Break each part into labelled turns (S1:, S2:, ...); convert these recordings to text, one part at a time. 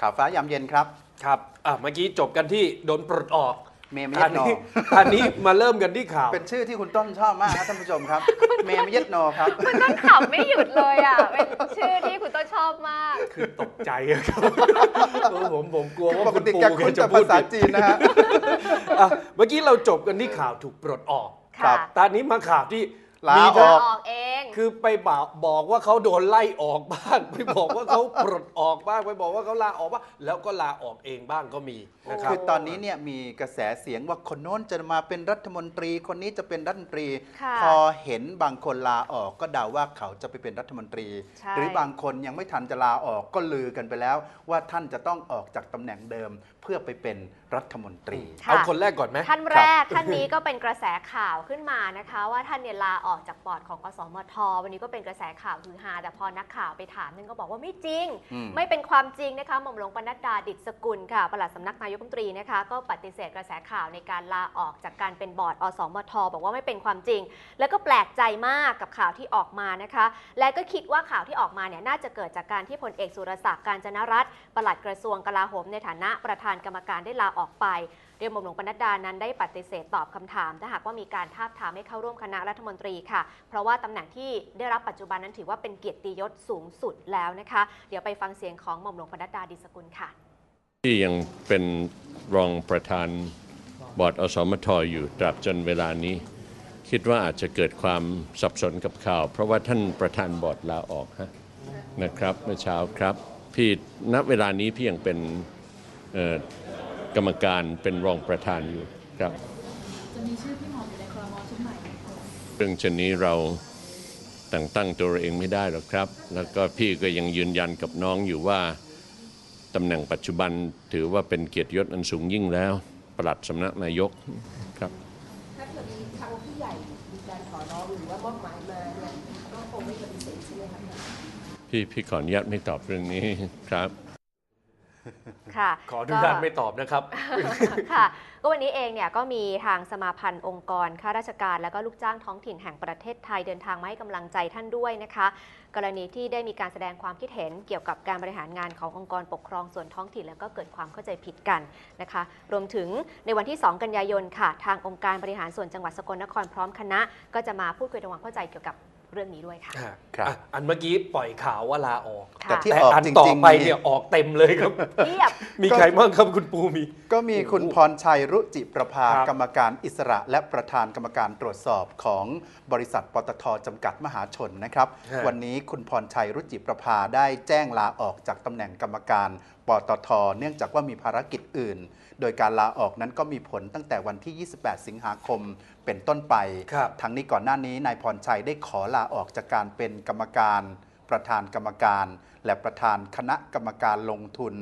S1: ข่าวฟ้ายามเย็นครับ
S2: ครับอะเมื่อกี้จบกันที่โดนปลดออก
S1: เมย์ไม่ยัดนอ
S2: นี้อันนี้มาเริ่มกันที่ข่าว
S1: เป็นชื่อที่คุณต้นชอบมากครับท่านผู้ชมครับ เมย์ไม่ยัดนอครับ
S3: คุณต้นขำไม่หยุดเลยอะ เป็นชื่อที่คุณต้นชอบมาก
S2: คือตกใจอะครับเออผมผมกลัวว่า
S1: ปก
S2: คุณ
S1: ติ
S2: ปู
S1: แกคุ้น
S2: จะ
S1: แต่
S2: พู
S1: ภา
S2: ด
S1: ษา
S2: ผิด
S1: จีนนะฮะ
S2: อะเมื่อกี้เราจบกันที่ข่าวถูกปลดออก
S1: ครั
S3: ค่ะ
S1: บ
S2: ตอนนี้มาข่าวที่
S1: ลา
S2: มี
S1: อ
S2: ทั้
S1: องก
S3: ออกเอง
S2: คือไปบอกบอกว่าเขาโดนไล่ออกบ้าง ไปบอกว่าเขาปลดออกบ้าง ไปบอกว่าเขาลาออกบ้าง แล้วก็ลาออกเองบ้างก็มีนะครับ
S1: คือตอนนี้เนี่ยมีกระแสเสียงว่าคนโน้นจะมาเป็นรัฐมนตรี คนนี้จะเป็นรัฐมนตรี
S3: ค่ะ
S1: พอเห็นบางคนลาออกก็เดาว่าเขาจะไปเป็นรัฐมนตรี
S3: ใช่
S1: หรือบางคนยังไม่ทันจะลาออกก็ลือกันไปแล้ว ว่าท่านจะต้องออกจากตำแหน่งเดิมเพื่อไปเป็นรัฐมนตรี
S3: ค่ะ
S2: เอาคนแรกก่อนไหม
S3: ท่านแรกท่านนี้ก็เป็นกระแสข่าวขึ้นมานะคะ ว่าท่านเนี่ยลาออกจากบอร์ดของอสมท วันนี้ก็เป็นกระแสข่าวฮือฮาแต่พอนักข่าวไปถามนึงก็บอกว่าไม่จริง
S1: อืม
S3: ไม่เป็นความจริงนะคะหม่อมหลวงปนัดดาดิษฐสกุลค่ะปลัดสำนักนายกรัฐมนตรีนะคะ ก็ปฏิเสธกระแสข่าวในการลาออกจากการเป็นบอร์ดอสมท บอกว่าไม่เป็นความจริง แล้วก็แปลกใจมากกับข่าวที่ออกมานะคะ และก็คิดว่าข่าวที่ออกมาเนี่ยน่าจะเกิดจากการที่พลเอกสุรศักดิ์การจนรัตน์ปลัดกระทรวงกลาโหมในฐานะประธานกรรมการได้ลาออกไปเรียนหม่อมหลวงปนัดดานั้นได้ปฏิเสธตอบคำถาม ถ้าหากว่ามีการทาบทามให้เข้าร่วมคณะรัฐมนตรีค่ะ เพราะว่าตำแหน่งที่ได้รับปัจจุบันนั้นถือว่าเป็นเกียรติยศสูงสุดแล้วนะคะ เดี๋ยวไปฟังเสียงของหม่อมหลวงปนัดดาดิสกุลค่ะ
S4: ที่ยังเป็นรองประธานบอร์ดอสมทอยู่ตราบจนเวลานี้ คิดว่าอาจจะเกิดความสับสนกับข่าว เพราะว่าท่านประธานบอร์ดลาออกฮะนะครับเมื่อเช้าครับพี่ณเวลานี้พี่ยังเป็น กรรมการเป็นรองประธานอยู่ครับ
S5: จะมีชื่อพี่หมออยู่ในครมชุดใหม่ไหมคะ
S4: เรื่องเช่นนี้เราแต่งตั้งตัวเราเองไม่ได้หรอกครับ แล้วก็พี่ก็ยังยืนยันกับน้องอยู่ว่าตำแหน่งปัจจุบันถือว่าเป็นเกียรติยศอันสูงยิ่งแล้วปลัดสำนักนายกครับ
S6: ถ้าเกิดมีทางผู้ใหญ่มีการขอร้องหรือว่ามอบหมายมาเนี่ยก็คงไม่ปฏิเสธใช่ไหมครับ
S4: พี่พี่ขออนุญาตไม่ตอบเรื่องนี้ครับ
S3: ค่ะ
S2: ขออนุญาตไม่ตอบนะครับ
S3: ค่ะก็วันนี้เองเนี่ยก็มีทางสมาพันธ์องค์กรข้าราชการและก็ลูกจ้างท้องถิ่นแห่งประเทศไทยเดินทางมาให้กำลังใจท่านด้วยนะคะ กรณีที่ได้มีการแสดงความคิดเห็นเกี่ยวกับการบริหารงานขององค์กรปกครองส่วนท้องถิ่น แล้วก็เกิดความเข้าใจผิดกันนะคะ รวมถึงในวันที่ 2 กันยายนค่ะ ทางองค์การบริหารส่วนจังหวัดสกลนครพร้อมคณะ ก็จะมาพูดคุยทำความเข้าใจเกี่ยวกับ เรื่องนี้ด้วยค่ะ
S1: ครับ
S2: อะอันเมื่อกี้ปล่อยข่าวว่าลาออก
S3: ค่ะ
S1: แต่ที่
S2: แต่
S1: ออก
S2: อัน
S1: จ
S2: ต่อ
S1: ริงๆ
S2: ไป
S1: นี่
S2: เนี่ยออกเต็มเลยครับ
S3: เทียบ
S2: มีใครบ้างครับคุณปูมี
S1: ก็มีคุณพรชัยรุจิประภา
S2: ครับ
S1: กรรมการอิสระ และประธานกรรมการตรวจสอบของบริษัทปตทจำกัดมหาชนนะครับ
S2: ฮะ
S1: วันนี้คุณพรชัยรุจิประภาได้แจ้งลาออกจากตำแหน่งกรรมการปตท เนื่องจากว่ามีภารกิจอื่น โดยการลาออกนั้นก็มีผลตั้งแต่วันที่ 28 สิงหาคม เป็นต้นไป
S2: ครับ
S1: ทั้งนี้ก่อนหน้านี้นายพรชัยได้ขอลาออกจากการเป็นกรรมการ ประธานกรรมการ และประธานคณะกรรมการลงทุน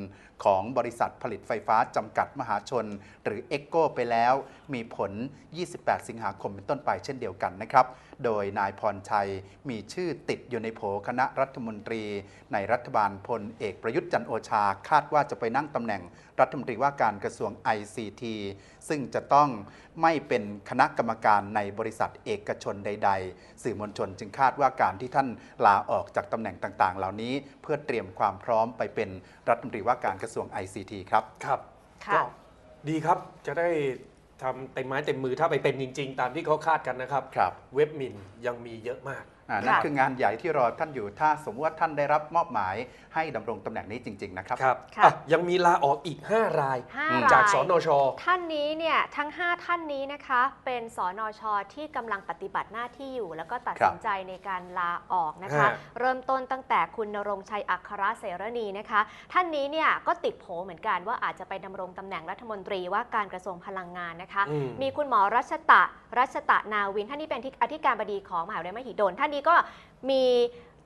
S1: ของบริษัทผลิตไฟฟ้าจำกัดมหาชน หรือเอ็กโกไปแล้ว มีผล 28 สิงหาคมเป็นต้นไปเช่นเดียวกันนะครับ โดยนายพรชัยมีชื่อติดอยู่ในโผคณะรัฐมนตรี ในรัฐบาลพลเอกประยุทธ์จันโอชา คาดว่าจะไปนั่งตำแหน่งรัฐมนตรีว่าการกระทรวง ICT ซึ่งจะต้องไม่เป็นคณะกรรมการในบริษัทเอกชนใด ๆ สื่อมวลชนจึงคาดว่าการที่ท่านลาออกจากตำแหน่งต่างๆ เหล่านี้ เพื่อเตรียมความพร้อมไปเป็นรัฐมนตรีว่าการกระทรวง ICT ครับ
S2: ครับ
S3: ค่ะ
S2: ก็ดีครับจะได้ทำเต็มไม้เต็มมือถ้าไปเป็นจริง ๆ ตามที่เขาคาดกันนะครับ
S1: ครับ
S2: เว็บมินยังมีเยอะมาก
S1: อ่า นั่น
S3: ค่ะ
S1: คืองานใหญ่ที่รอท่านอยู่ถ้าสมมติว่าท่านได้รับมอบหมายให้ดำรงตำแหน่งนี้จริง ๆ นะครับ
S2: ครับ
S3: ค่ะ
S2: อะยังมีลาออกอีก 5 ราย
S3: ห้า
S1: อืม
S2: จาก
S3: ราย
S2: สนช
S3: ท่านนี้เนี่ยทั้ง 5 ท่านนี้นะคะเป็นสอนอชอที่กำลังปฏิบัติหน้าที่อยู่ แล้วก็ตัด
S1: ครับ
S3: สินใจในการลาออกนะคะ
S2: ฮะ
S3: เริ่มต้นตั้งแต่คุณนรงค์ชัยอัครเสรณีนะคะ ท่านนี้เนี่ยก็ติดโผเหมือนกันว่าอาจจะไปดำรงตำแหน่งรัฐมนตรีว่าการกระทรวงพลังงานนะคะ
S2: อืม
S3: มีคุณหมอรัชตะรัชตะนาวินท่านนี้เป็นที่อธิการบดีของมหาวิทยาลัยมหิดลท่านนี้ก็มี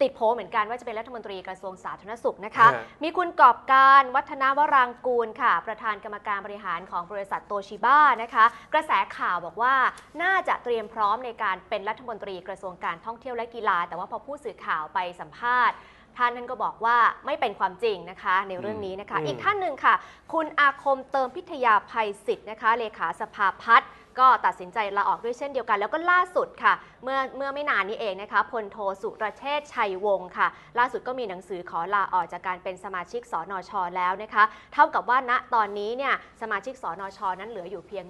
S3: ติดโผเหมือนกันว่าจะเป็นรัฐมนตรีกระทรวงสาธารณสุขนะคะ
S2: ฮะ
S3: มีคุณกอบการวัฒนวรางกูลค่ะ ประธานกรรมการบริหารของบริษัทโตชิบ้านะคะ กระแสข่าวบอกว่าน่าจะเตรียมพร้อมในการเป็นรัฐมนตรีกระทรวงการท่องเที่ยวและกีฬา แต่ว่าพอผู้สื่อข่าวไปสัมภาษณ์ท่านนั้นก็บอกว่าไม่เป็นความจริงนะคะในเรื่องนี้นะคะ
S2: อืม
S3: อีกท่านหนึ่งค่ะ คุณอาคมเติมพิทยาภัยศิษย์นะคะเลขาสภาพัฒน์ ก็ตัดสินใจลาออกด้วยเช่นเดียวกัน แล้วก็ล่าสุดค่ะ เมื่อเมื่อไม่นานนี้เองนะคะพลโทสุรเชษฐ์ชัยวงศ์ค่ะ ล่าสุดก็มีหนังสือขอลาออกจากการเป็นสมาชิกสนช แล้วนะคะ เท่ากับว่าณตอนนี้เนี่ยสมาชิกสนช นั้นเหลืออยู่เพียง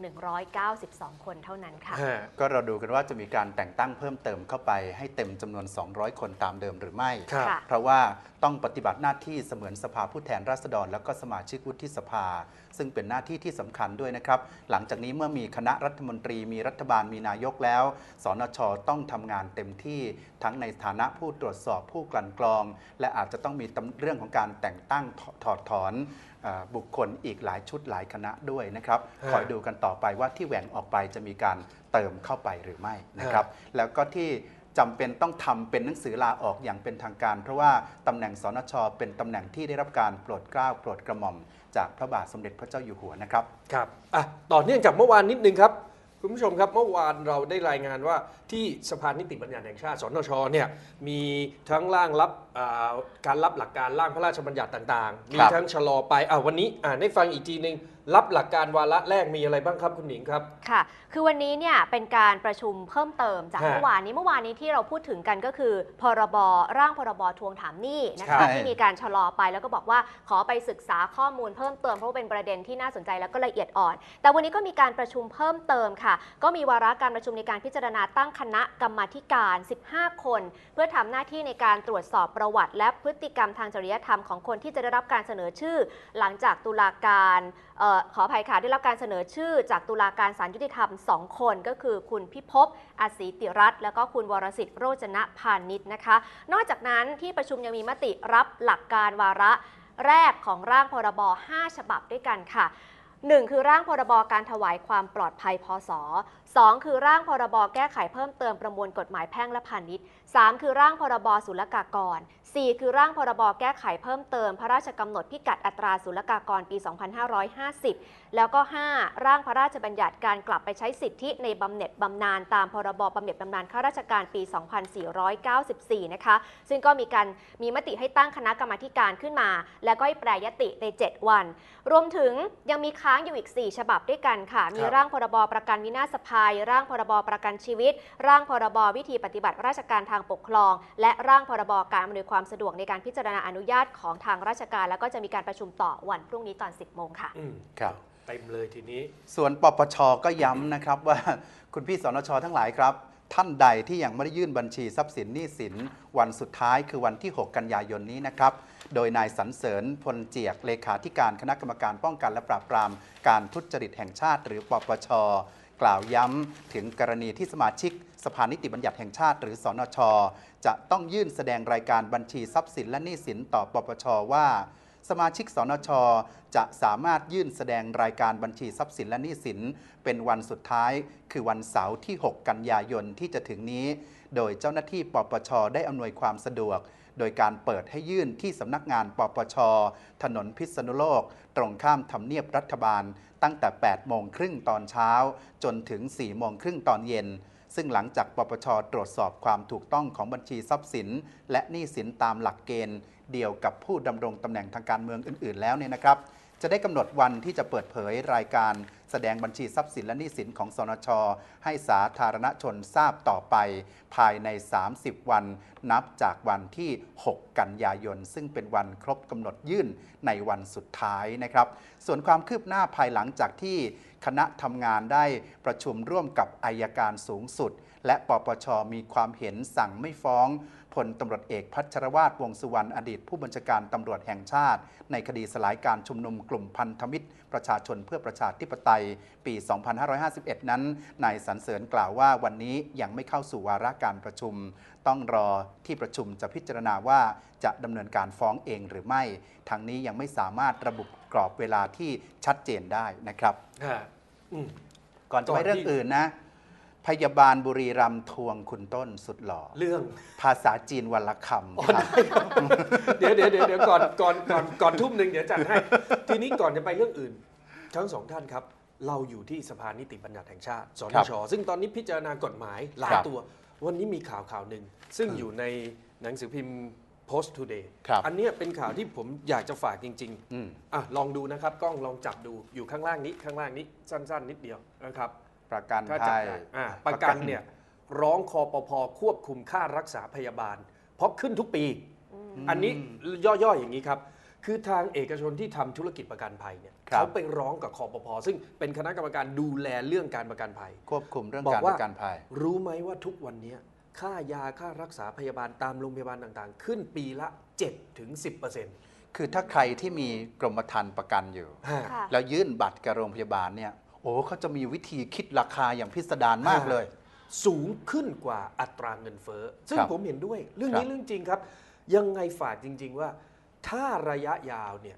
S3: 192 คนเท่านั้นค่ะ
S2: ฮะ
S1: ก็เราดูกันว่าจะมีการแต่งตั้งเพิ่มเติมเข้าไปให้เต็มจำนวน 200 คนตามเดิมหรือไม่
S2: ครับ
S3: ค่ะ
S1: เพราะว่าต้องปฏิบัติหน้าที่เสมือนสภาผู้แทนราษฎร แล้วก็สมาชิกวุฒิสภา ซึ่งเป็นหน้าที่ที่สำคัญด้วยนะครับ หลังจากนี้เมื่อมีคณะรัฐมนตรี มีรัฐบาลมีนายกแล้ว สนชต้องทำงานเต็มที่ทั้งในฐานะผู้ตรวจสอบผู้กลั่นกรอง และอาจจะต้องมีตำเรื่องของการแต่งตั้งถถอดถอนเอ่อบุคคลอีกหลายชุดหลายคณะด้วยนะครับ
S2: ฮะ
S1: คอยดูกันต่อไปว่าที่แหว่งออกไปจะมีการเติมเข้าไปหรือไม่นะครับ แล้วก็ที่ จำเป็นต้องทำเป็นหนังสือลาออกอย่างเป็นทางการ เพราะว่าตำแหน่งสนช เป็นตำแหน่งที่ได้รับการโปรดเกล้าโปรดกระหม่อม จากพระบาทสมเด็จพระเจ้าอยู่หัวนะครับ
S2: ครับอะต่อเนื่องจากเมื่อวานนิดนึงครับคุณผู้ชมครับเมื่อวานเราได้รายงานว่าที่สภานิติบัญญัติแห่งชาติสนชเนี่ยมีทั้งร่างรับ การรับหลักการร่างพระราชบัญญัติต่างๆ มี
S1: ครับ
S2: ทั้งชะลอไปอ่าวันนี้อ่านได้ฟังอีกทีนึง รับหลักการวาระแรกมีอะไรบ้างครับคุณหนิงครับ
S3: ค่ะ คือวันนี้เนี่ยเป็นการประชุมเพิ่มเติมจาก
S2: ฮะ
S3: เมื่อวานนี้เมื่อวานนี้ที่เราพูดถึงกันก็คือ พรบร่างพรบทวงถามหนี้นะ
S1: ใช่
S3: คะที่มีการชะลอไปแล้วก็บอกว่าขอไปศึกษาข้อมูลเพิ่มเติมเพราะว่าเป็นประเด็นที่น่าสนใจแล้วก็ละเอียดอ่อน แต่วันนี้ก็มีการประชุมเพิ่มเติมค่ะ ก็มีวาระการประชุมในการพิจารณาตั้งคณะกรรมาธิการ 15 คน เพื่อทำหน้าที่ในการตรวจสอบประวัติและพฤติกรรมทางจริยธรรมของคนที่จะได้รับการเสนอชื่อ หลังจากตุลาการออขออภัยค่ะได้รับการเสนอชื่อ จากตุลาการศาลยุติธรรม 2 คน ก็คือคุณพิภพอาศีติรัตน์แล้วก็คุณวรสิทธิ์โรจนะพานิชนะคะ นอกจากนั้นที่ประชุมยังมีมติรับหลักการวาระแรกของร่างพรบ 5 ฉบับด้วยกันค่ะ 1 คือร่างพรบการถวายความปลอดภัยพศ 2 คือร่างพรบแก้ไขเพิ่มเติมประมวลกฎหมายแพ่งและพาณิชย์ 3 คือร่างพรบศุลกากร 4 คือร่างพรบแก้ไขเพิ่มเติม พระราชกำหนดพิกัดอัตราศุลกากรปี 2550 แล้วก็ 5 ร่างพระราชบัญญัติการกลับไปใช้สิทธิในบำเหน็จบำนาญตามพรบบำเหน็จบำนาญข้าราชการปี 2494 นะคะ ซึ่งก็มีการมีมติให้ตั้งคณะกรรมาธิการขึ้นมา แล้วก็ให้แปรยติใน 7 วัน รวมถึงยังมีค้างอยู่อีก 4 ฉบับด้วยกันค่ะ มีร่างพรบประกันวินาศภัย ร่างพรบประกันชีวิต ร่างพรบวิธีปฏิบัติราชการทางปกครอง และร่างพรบการอำนวยความสะดวกในการพิจารณาอนุญาตของทางราชการ แล้วก็จะมีการประชุมต่อวันพรุ่งนี้ตอน 10 โมงค่ะ
S2: อืม
S1: ครับ
S2: เต็มเลยทีนี้
S1: ส่วนปปชก็ย้ำนะครับว่าคุณพี่สนชทั้งหลายครับ ท่านใดที่ยังไม่ได้ยื่นบัญชีทรัพย์สินหนี้สิน วันสุดท้ายคือวันที่ 6 กันยายนนี้นะครับ โดยนายสรรเสริญพลเจียกเลขาธิการคณะกรรมการป้องกันและปราบปรามการทุจริตแห่งชาติ หรือปปช กล่าวย้ำถึงกรณีที่สมาชิกสภานิติบัญญัติแห่งชาติ หรือสนช จะต้องยื่นแสดงรายการบัญชีทรัพย์สินและหนี้สินต่อปปชว่า สมาชิกสนช จะสามารถยื่นแสดงรายการบัญชีทรัพย์สินและหนี้สิน เป็นวันสุดท้าย คือวันเสาร์ที่ 6 กันยายนที่จะถึงนี้ โดยเจ้าหน้าที่ปปชได้อำนวยความสะดวกโดยการเปิดให้ยื่นที่สำนักงานปปช ถนนพิษณุโลก ตรงข้ามทำเนียบรัฐบาล ตั้งแต่ 8 โมงครึ่งตอนเช้า จนถึง 4 โมงครึ่งตอนเย็น ซึ่งหลังจากปปชตรวจสอบความถูกต้องของบัญชีทรัพย์สิน และหนี้สินตามหลักเกณฑ์ เดียวกับผู้ดำรงตำแหน่งทางการเมืองอื่น ๆ แล้วเนี่ยนะครับ จะได้กำหนดวันที่จะเปิดเผยรายการแสดงบัญชีทรัพย์สินและหนี้สินของสนช ให้สาธารณชนทราบต่อไป ภายใน 30 วัน นับจากวันที่ 6 กันยายน ซึ่งเป็นวันครบกำหนดยื่นในวันสุดท้ายนะครับ ส่วนความคืบหน้าภายหลังจากที่คณะทำงานได้ประชุมร่วมกับอายการสูงสุด และปปชมีความเห็นสั่งไม่ฟ้อง ลตำรวจเอกพัชรวาทวงสุวรรณอดีต ผู้บัญชาการตำรวจแห่งชาติ ในคดีสลายการชุมนุมกลุ่มพันธมิตร ประชาชนเพื่อประชาธิปไตย ปี 2551 นั้นนายสรรเสริญกล่าวว่าวันนี้ยังไม่เข้าสู่วาระการประชุม ต้องรอที่ประชุมจะพิจารณาว่าจะดำเนินการฟ้องเองหรือไม่ทางนี้ยังไม่สามารถระบุกรอบเวลาที่ชัดเจนได้นะครับ
S2: ฮะอืม
S1: ก่อนจะไป
S2: ก่อนที่
S1: เรื่องอื่นนะ พยาบาลบุรีรัมย์ทวงคุณต้นสุดหล่อ
S2: เรื่อง
S1: ภาษาจีนวันละค
S2: อ๋อำ
S1: ครับ
S2: ได้ครับ เดี๋ยวเดี๋ยวเดี๋ยวเดี๋ยวก่อนก่อนก่อนก่อนทุ่มหนึ่งเดี๋ยวจัดให้ ทีนี้ก่อนจะไปเรื่องอื่น ทั้งสองท่านครับ เราอยู่ที่สภานิติบัญญัติแห่งชาติสน
S1: ครับ
S2: ชซึ่งตอนนี้พิจารณากฎหมายหลาย
S1: ครับ
S2: ตัว วันนี้มีข่าวข่าวหนึ่ง ซึ่งอยู่ในหนังสือพิมพ์ Post Today
S1: ครับ
S2: อันเนี้ยเป็นข่าวที่ผมอยากจะฝากจริง
S1: อืม
S2: ๆอะลองดูนะครับกล้องลองจับดูอยู่ข้างล่างนี้ข้างล่างนี้สั้น ๆ นิดเดียวนะครับ
S1: ประกัน
S2: ค่า
S1: ภั
S2: จัด
S1: ย
S2: การอ่าประกันเนี่ยร้องคอปพควบคุมค่ารักษาพยาบาล เพราะขึ้นทุกปี อันนี้ย่อๆอย่างนี้ครับ คือทางเอกชนที่ทำธุรกิจประกันภัยเนี่ย
S1: ครับ
S2: เขาไปร้องกับคอปพซึ่งเป็นคณะกรรมการดูแลเรื่องการประกันภัย
S1: ควบคุมเรื่อง
S2: บอก
S1: การ
S2: ว่า
S1: ประกันภัย
S2: รู้ไหมว่าทุกวันเนี้ยค่ายาค่ารักษาพยาบาลตามโรงพยาบาลต่างๆ ขึ้นปีละ7ถึง10%
S1: คือถ้าใครที่มีกรมธรรม์ประกันอยู่
S2: ฮะ
S3: ค่ะ
S1: แล้วยื่นบัตรกับโรงพยาบาลเนี่ยโอ้เขาจะมีวิธีคิดราคาอย่างพิสดารมากเลย
S2: สูงขึ้นกว่าอัตราเงินเฟ้อซึ่ง
S1: ครับ
S2: ผมเห็นด้วย เรื่อง
S1: ครับ
S2: นี้เรื่องจริงครับ ยังไงฝากจริง ๆ ว่า ถ้าระยะยาวเนี่ย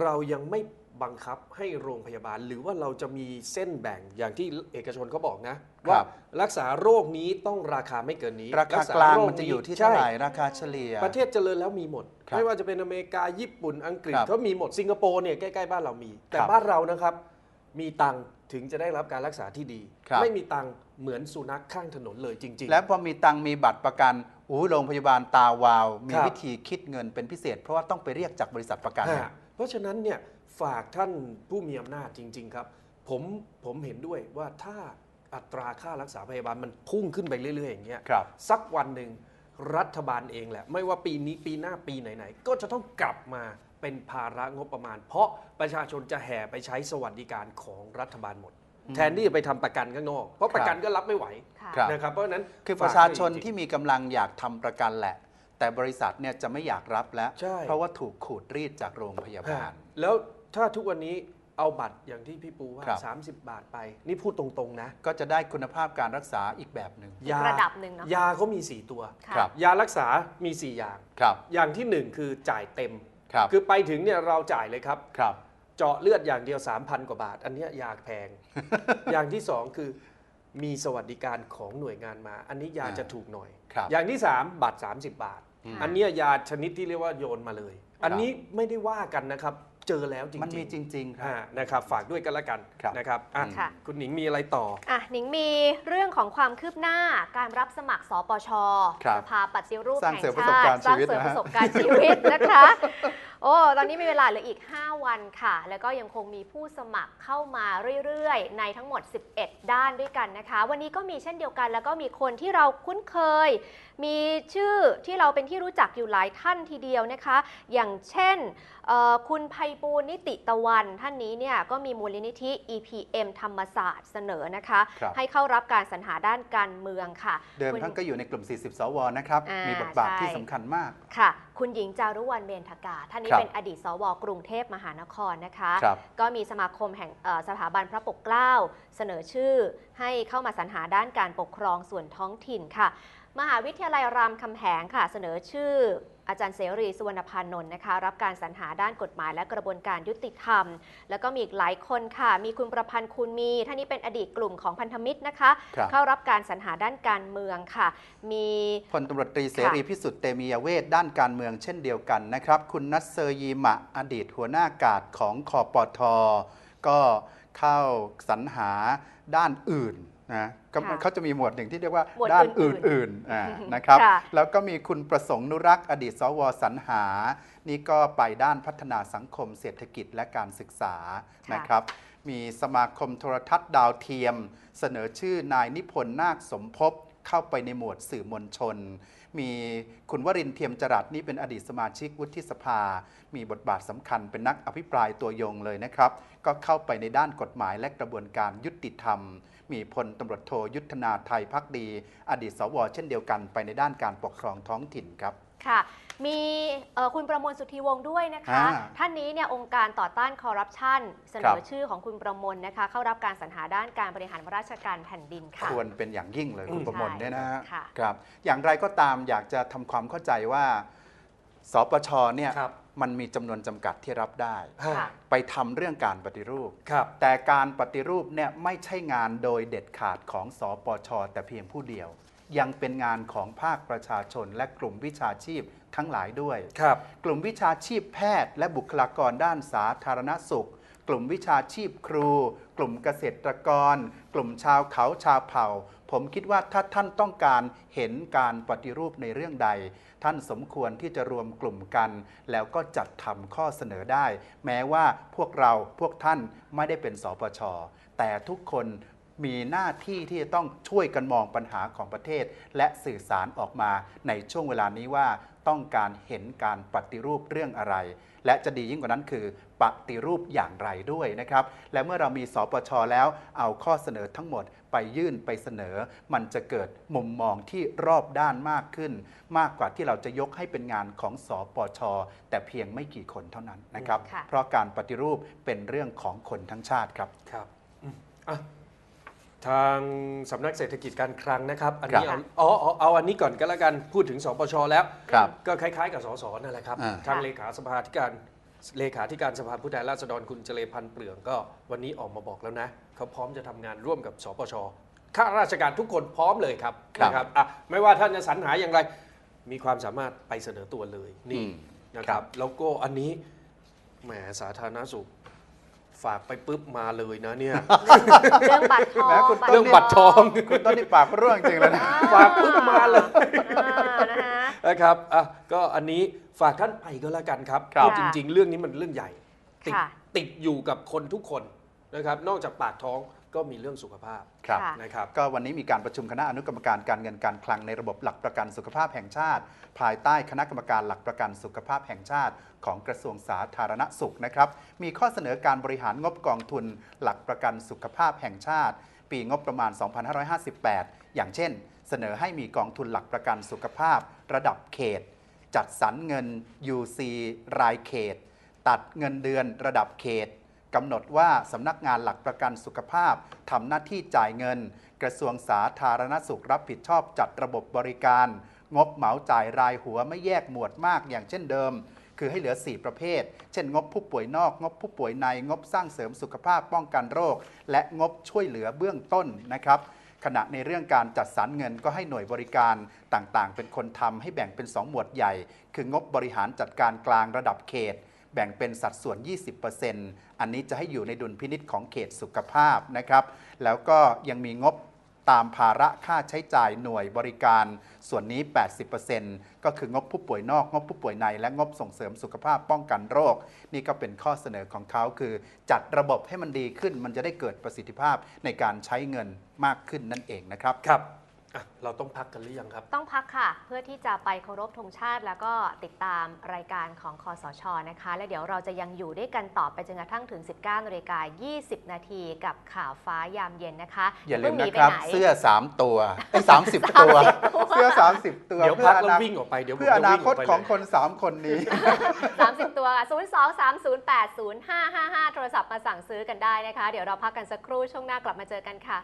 S2: เรายังไม่บังคับให้โรงพยาบาล หรือว่าเราจะมีเส้นแบ่งอย่างที่เอกชนเขาบอกนะ ว่ารักษาโรคนี้ต้องราคาไม่เกินนี้
S1: ราคากลางมันจะอยู่ที่เท่าไหร่ราคาเฉลี่ย
S2: ประเทศเจริญแล้วมีหมด
S1: ครับ
S2: ไม่ว่าจะเป็นอเมริกาญี่ปุ่นอังกฤษ
S1: ครับ
S2: เขามีหมดสิงคโปร์เนี่ยใกล้ ๆ บ้านเรามี แต่
S1: ครับ
S2: บ้านเรานะครับ มีตังค์ ถึงจะได้รับการรักษาที่ดี
S1: ครับ
S2: ไม่มีตังค์เหมือนสุนัขข้างถนนเลยจริง ๆ
S1: แล้วพอมีตังค์มีบัตรประกันอู้โรงพยาบาลตาวาว มี
S2: ครับ
S1: วิธีคิดเงินเป็นพิเศษ เพราะว่าต้องไปเรียกจากบริษัทประกัน
S2: ฮะเพราะฉะนั้นเนี่ยฝากท่านผู้มีอำนาจจริง ๆ ครับ ผมผมเห็นด้วยว่าถ้าอัตราค่ารักษาพยาบาลมันพุ่งขึ้นไปเรื่อย ๆ อย่างเงี้ย
S1: ครับ
S2: สักวันหนึ่งรัฐบาลเองแหละ ไม่ว่าปีนี้ปีหน้าปีไหน ๆ ก็จะต้องกลับมา เป็นภาระงบประมาณ เพราะประชาชนจะแห่ไปใช้สวัสดิการของรัฐบาลหมด แทนที่จะไปทำประกันข้างนอก เพราะประกันก็รับไม่ไหว
S3: ค่ะ
S1: ครับ
S2: นะครับเพราะฉะนั้น
S1: คือ
S2: ฝ
S1: ป
S2: ก
S1: ระชาชน
S2: ด้วยจริงๆ
S1: ที่มีกำลังอยากทำประกันแหละ แต่บริษัทเนี่ยจะไม่อยากรับแล้ว
S2: ใช่
S1: เพราะว่าถูกขูดรีดจากโรงพยาบาล
S2: ฮะแล้วถ้าทุกวันนี้เอาบัตรอย่างที่พี่ปูว่า
S1: ครับ
S2: 30 บาทไป นี่พูดตรงๆนะ
S1: ก็จะได้คุณภาพการรักษาอีกแบบหนึ่ง
S3: อีกระดับหนึ่งเนอะ
S2: ยาเขามี 4 ตัว
S3: ค่ะ
S1: ครับ
S2: ยารักษามี 4 อย่าง
S1: ครับ
S2: อย่างทีหนึ่1 คือจ่ายเต็ม
S1: ครับ
S2: คือไปถึงเนี่ยเราจ่ายเลยครับ
S1: ครับ
S2: เจาะเลือดอย่างเดียว 3,000 กว่าบาท อันเนี้ยยาแพง อย่างที่ 2 คือมีสวัสดิการของหน่วยงานมา อันนี้ยา
S1: อ่า
S2: จะถูกหน่อย
S1: ครับ
S2: อย่างที่ 3บัตร30 บาท
S1: อืม
S2: อันเนี้ยยาชนิดที่เรียกว่าโยนมาเลย อันนี้ไม่ได้ว่ากันนะครับ เจอแล้วจริงๆ
S1: มันมีจริง ๆ ครับ
S2: อ่านะครับฝากด้วยกันละกัน
S1: ครับ
S2: นะครับอะ
S3: ค่ะ
S2: คุณหนิงมีอะไรต่อ
S3: อะหนิงมีเรื่องของความคืบหน้าการรับสมัครสปช
S1: ครับ
S3: สภาปฏิรูป
S1: สร้าง
S3: แห่ง
S1: เสริมประส
S3: ชา
S1: บ
S3: ติ
S1: การณ์
S3: สร้าง
S1: ชีวิต
S3: เสริม
S1: นะ
S3: ป
S1: ฮะ
S3: ระสบการณ์ชีวิตนะคะ โอ้ตอนนี้มีเวลาเหลืออีก 5 วันค่ะ แล้วก็ยังคงมีผู้สมัครเข้ามาเรื่อยๆ ในทั้งหมด 11 ด้านด้วยกันนะคะ วันนี้ก็มีเช่นเดียวกัน แล้วก็มีคนที่เราคุ้นเคย มีชื่อที่เราเป็นที่รู้จักอยู่หลายท่านทีเดียวนะคะ อย่างเช่นเอ่อคุณไพบูลย์นิติตะวัน ท่านนี้เนี่ยก็มีมูลนิธิ EPM ธรรมศาสตร์เสนอนะคะ
S1: ครับ
S3: ให้เข้ารับการสรรหาด้านการเมืองค่ะ
S1: เดิม
S3: คุณ
S1: ท่านก็อยู่ในกลุ่ม 40 สวนะครับ
S3: อ่ามี
S1: มีบทบาท
S3: ใช่
S1: ที่สำคัญมาก
S3: ค่ะ คุณหญิงจารุวรรณเบญทกา ท่านนี้
S1: ครับ
S3: เป็นอดีตสวกรุงเทพมหานครนะคะ
S1: ครับ
S3: ก็มีสมาคมแห่งเอ่อสถาบันพระปกเกล้า เสนอชื่อให้เข้ามาสรรหาด้านการปกครองส่วนท้องถิ่นค่ะมหาวิทยาลัยรามคำแหงค่ะเสนอชื่อ อาจารย์เสรีสุวรรณพานนท์นะคะ รับการสรรหาด้านกฎหมายและกระบวนการยุติธรรม แล้วก็มีอีกหลายคนค่ะ มีคุณประพันธ์คูณมีท่านนี้เป็นอดีตกลุ่มของพันธมิตรนะคะ
S1: ครับ
S3: เข้ารับการสรรหาด้านการเมืองค่ะ มี
S1: พลตำรวจตรีเสรีพิสุทธิ์เตมียเวทด้านการเมืองเช่นเดียวกันนะครับ คุณนัสเซอร์ยีมะอดีตหัวหน้าการของคอปทก็เข้าสรรหาด้านอื่น นะก็
S3: ค่ะ
S1: เขาจะมีหมวดหนึ่งที่เรียกว่า
S3: หมวด
S1: ด้าน
S3: อื่นๆ
S1: อื่นๆอ่านะครับ
S3: ค่ะ
S1: แล้วก็มีคุณประสงค์นุรักษ์อดีตสวสรรหา นี่ก็ไปด้านพัฒนาสังคมเศรษฐกิจและการศึกษา
S3: ค่ะ
S1: นะครับ มีสมาคมโทรทัศน์ดาวเทียม เสนอชื่อนายนิพนธ์นาคสมภพเข้าไปในหมวดสื่อมวลชน มีคุณวรินเทียมจรัสนี่เป็นอดีตสมาชิกวุฒิสภา มีบทบาทสำคัญเป็นนักอภิปรายตัวยงเลยนะครับ ก็เข้าไปในด้านกฎหมายและกระบวนการยุติธรรม มีพลตำรวจโทยุทธนาไทยพักดี อดีตสว เช่นเดียวกันไปในด้านการปกครองท้องถิ่นครับ
S3: ค่ะ มีเอ่อคุณประมวลสุทธิวงศ์ด้วยนะคะ
S1: อ่า
S3: ท่านนี้เนี่ยองค์การต่อต้านคอร์รัปชันเสน
S1: ครั
S3: อบ ชื่อของคุณประมวลนะคะ เข้ารับการสรรหาด้านการบริหารราชการแผ่นดินค่ะ
S1: ควรเป็นอย่างยิ่งเลยคุณ
S2: อืม
S1: ประมวลเนี่ยนะฮะ
S3: ค่ะ
S1: ครับ อย่างไรก็ตามอยากจะทำความเข้าใจว่า สปชเนี่ย
S2: ครับ
S1: มันมีจำนวนจำกัดที่รับได้
S3: ค่ะ
S1: ไปทำเรื่องการปฏิรูป
S2: ครับ
S1: แต่การปฏิรูปเนี่ยไม่ใช่งานโดยเด็ดขาดของสปชแต่เพียงผู้เดียว ยังเป็นงานของภาคประชาชน และกลุ่มวิชาชีพทั้งหลายด้วย
S2: ครับ
S1: กลุ่มวิชาชีพแพทย์ และบุคลากรด้านสาธารณสุข กลุ่มวิชาชีพครู กลุ่มเกษตรกร กลุ่มชาวเขาชาวเผ่า ผมคิดว่าถ้าท่านต้องการเห็นการปฏิรูปในเรื่องใด ท่านสมควรที่จะรวมกลุ่มกัน แล้วก็จัดทำข้อเสนอได้ แม้ว่าพวกเราพวกท่านไม่ได้เป็นสปชแต่ทุกคน มีหน้าที่ที่จะต้องช่วยกันมองปัญหาของประเทศ และสื่อสารออกมาในช่วงเวลานี้ว่าต้องการเห็นการปฏิรูปเรื่องอะไร และจะดียิ่งกว่านั้นคือปฏิรูปอย่างไรด้วยนะครับ และเมื่อเรามีสปชแล้วเอาข้อเสนอทั้งหมดไปยื่นไปเสนอ มันจะเกิดมุมมองที่รอบด้านมากขึ้น มากกว่าที่เราจะยกให้เป็นงานของสปช แต่เพียงไม่กี่คนเท่านั้นนะครับ
S3: ค่ะ
S1: เพราะการปฏิรูปเป็นเรื่องของคนทั้งชาติครับ
S2: ครับอืมอะ ทางสำนักเศรษฐกิจการคลังนะครับ อันนี้
S1: ครั
S2: เอา
S1: บ
S2: อ๋อเอาเอาอันนี้ก่อนก็แล้วกันพูดถึงสปชแล้ว
S1: ครับ
S2: ก็คล้ายๆ กับสสนั่นแหละครับ
S1: อ่า
S2: ทางเลขาสภาธิการเลขาธิการสภาผู้แทนราษฎรคุณเจเลพันธ์เปลืองก็วันนี้ออกมาบอกแล้วนะเขาพร้อมจะทำงานร่วมกับสปชข้าราชการทุกคนพร้อมเลยครับ
S1: ครับ
S2: นะครับอะไม่ว่าท่านจะสรรหาอย่างไร มีความสามารถไปเสนอตัวเลยนี่
S1: อืม
S2: นะค
S1: ครั
S2: รับบแล้วก็อันนี้แหมสาธารณสุข ฝากไปปุ๊บมาเลยนะเนี่ย
S3: เรื่องบัตรทอง
S1: แม้คุณต้น
S2: เรื่องบัตรทอง
S1: คุณต้นนี่ปากร่วงจริงเลยนะ
S2: ฝากปุ๊บมาเลย
S3: อ่านะคะ
S2: นะครับอะก็อันนี้ฝากท่านไปก็แล้วกันครับ
S1: ครับ
S2: เพราะจริง ๆ เรื่องนี้มันเรื่องใหญ่ ติด
S3: ค่ะ
S2: ติดอยู่กับคนทุกคนนะครับ นอกจากปากท้อง ก็มีเรื่องสุขภาพ
S1: ครับ
S3: ค่ะ
S2: นะครับ
S1: ก็วันนี้มีการประชุมคณะอนุกรรมการการเงินการคลังในระบบหลักประกันสุขภาพแห่งชาติ ภายใต้คณะกรรมการหลักประกันสุขภาพแห่งชาติ ของกระทรวงสาธารณสุขนะครับ มีข้อเสนอการบริหารงบกองทุน หลักประกันสุขภาพแห่งชาติ ปีงบประมาณ 2558 อย่างเช่น เสนอให้มีกองทุนหลักประกันสุขภาพ ระดับเขต จัดสรรเงิน UC รายเขต ตัดเงินเดือนระดับเขต กำหนดว่าสำนักงานหลักประกันสุขภาพทำหน้าที่จ่ายเงิน กระทรวงสาธารณสุขรับผิดชอบจัดระบบบริการ งบเหมาจ่ายรายหัวไม่แยกหมวดมากอย่างเช่นเดิม คือให้เหลือ 4 ประเภท เช่น งบผู้ป่วยนอก งบผู้ป่วยใน งบสร้างเสริมสุขภาพป้องกันโรค และงบช่วยเหลือเบื้องต้นนะครับขณะในเรื่องการจัดสรรเงินก็ให้หน่วยบริการต่างๆ เป็นคนทำให้แบ่งเป็น 2 หมวดใหญ่ คืองบบริหารจัดการกลางระดับเขต แบ่งเป็นสัดส่วน 20%อันนี้จะให้อยู่ในดุลพินิษของเขตสุขภาพนะครับ แล้วก็ยังมีงบตามภาระค่าใช้จ่ายหน่วยบริการ ส่วนนี้ 80%ก็คืองบผู้ป่วยนอก งบผู้ป่วยใน และงบส่งเสริมสุขภาพป้องกันโรค นี่ก็เป็นข้อเสนอของเขาคือ จัดระบบให้มันดีขึ้น มันจะได้เกิดประสิทธิภาพในการใช้เงินมากขึ้นนั่นเองนะครับ
S2: ครับ อะเราต้องพักกันหรือยังครับ
S3: ต้องพักค่ะ เพื่อที่จะไปเคารพธงชาติแล้วก็ติดตามรายการของคอสชนะคะ และเดี๋ยวเราจะยังอยู่ด้วยกันต่อไปจนกระทั่งถึง 19นาฬิกา20 นาทีกับข่าวฟ้ายามเย็นนะคะ
S1: อย่าลืม
S3: เพิ่งห
S1: นะ
S3: ไป
S1: ครับ
S3: ไหน
S1: เสื้อ 3 ตัวไอ้สามสิบตัว เสื้อ 30 ตัว
S2: เดี๋ยว
S1: พื่
S2: พัก
S1: อ
S2: แล้ว
S1: นา
S2: วิ่งออกไปเดี๋ยวผม
S1: เพื่ออ
S2: จะ
S1: นา
S2: วิ่ง
S1: ค
S2: อ
S1: ต
S2: อกไป
S1: ของ
S2: เลย
S1: คน 3 คนนี้
S3: 30 ตัวค่ะ02 308 0555 โทรศัพท์มาสั่งซื้อกันได้นะคะ เดี๋ยวเราพักกันสักครู่ช่วงหน้ากลับมาเจอกันค่ะ